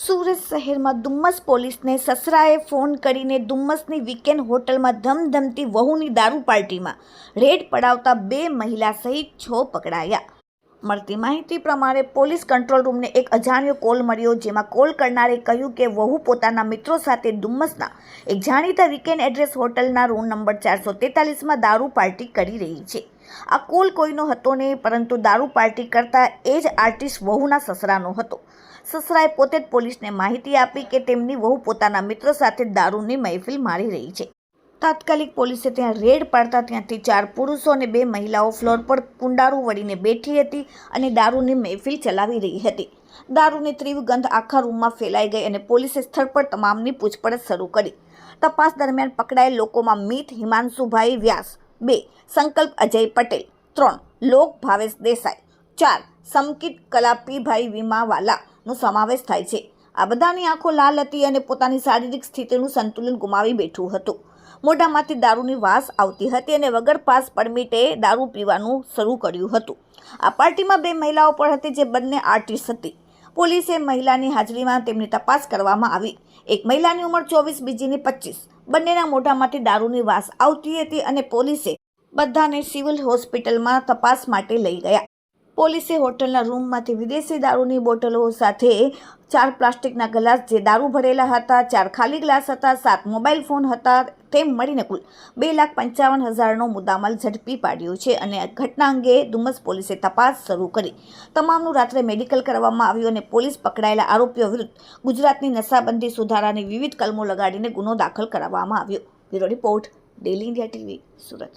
સુરત શહેરમાં ડુમ્મસ પોલીસને સસરાએ ફોન કરીને ડુમ્મસની વીકેન્ડ હોટલમાં ધમધમતી વહુની દારૂ પાર્ટીમાં રેડ પડાવતા બે મહિલા સહિત છ પકડાયા. મળતી માહિતી પ્રમાણે પોલીસ કંટ્રોલ રૂમને એક અજાણ્યો કોલ મળ્યો, જેમાં કોલ કરનારે કહ્યું કે વહુ પોતાના મિત્રો સાથે ડુમ્મસના એક જાણીતા વીકેન્ડ એડ્રેસ હોટલના રૂમ નંબર ચારસો તેતાલીસમાં દારૂ પાર્ટી કરી રહી છે. આ કોલ કોઈનો હતો નહીં, પરંતુ દારૂ પાર્ટી કરતા એ જ આર્ટિસ્ટ વહુના સસરાનો હતો. સસરાએ પોતે જ પોલીસને માહિતી આપી કે તેમની વહુ પોતાના મિત્રો સાથે દારૂની મહેફિલ મારી રહી છે. તાત્કાલિક પોલીસે ત્યાં રેડ પાડતા ત્યાંથી ચાર પુરુષો અને બે મહિલાઓ ફ્લોર પર કુંડારું વળીને બેઠી હતી અને દારૂની મહેફિલ ચલાવી રહી હતી. દારૂની તીવ્ર ગંધ આખા રૂમમાં ફેલાઈ ગઈ અને પોલીસે સ્થળ પર તમામની પૂછપરછ શરૂ કરી. તપાસ દરમિયાન પકડાયેલ લોકોમાં મિત, હિમાંશુભાઈ વ્યાસ, બે, સંકલ્પ અજય પટેલ, ત્રણ, લોક ભાવેશ દેસાઈ, ચાર, સમકિત કલાપીભાઈ વીમાવાલાનો સમાવેશ થાય છે. આ બધાની આંખો લાલ હતી અને પોતાની શારીરિક સ્થિતિનું સંતુલન ગુમાવી બેઠું હતું. મોઢામાંથી દારૂની વાસ આવતી હતી અને વગર પાસ પરમિટે દારૂ પીવાનું શરૂ કર્યું હતું. આ પાર્ટીમાં બે મહિલાઓ પણ હતી જે બંને આર્ટિસ્ટ હતી. પોલીસે મહિલાની હાજરીમાં તેમની તપાસ કરવામાં આવી. એક મહિલાની ઉંમર ચોવીસ, બીજીની પચીસ. બંનેના મોઢામાંથી દારૂની વાસ આવતી હતી અને પોલીસે બધાને સિવિલ હોસ્પિટલમાં તપાસ માટે લઈ ગયા. પોલીસે હોટલના રૂમમાંથી વિદેશી દારૂની બોટલો સાથે ચાર પ્લાસ્ટિકના ગ્લાસ જે દારૂ ભરેલા હતા, ચાર ખાલી ગ્લાસ હતા, સાત મોબાઈલ ફોન હતા, તેમ મળીને કુલ બે લાખ પંચાવન હજારનો મુદ્દામાલ ઝડપી પાડ્યો છે અને ઘટના અંગે ડુમસ પોલીસે તપાસ શરૂ કરી. તમામનું રાત્રે મેડિકલ કરવામાં આવ્યું અને પોલીસ પકડાયેલા આરોપીઓ વિરુદ્ધ ગુજરાતની નશાબંધી સુધારાની વિવિધ કલમો લગાડીને ગુનો દાખલ કરાવવામાં આવ્યો. Bureau report, daily India TV, Surat.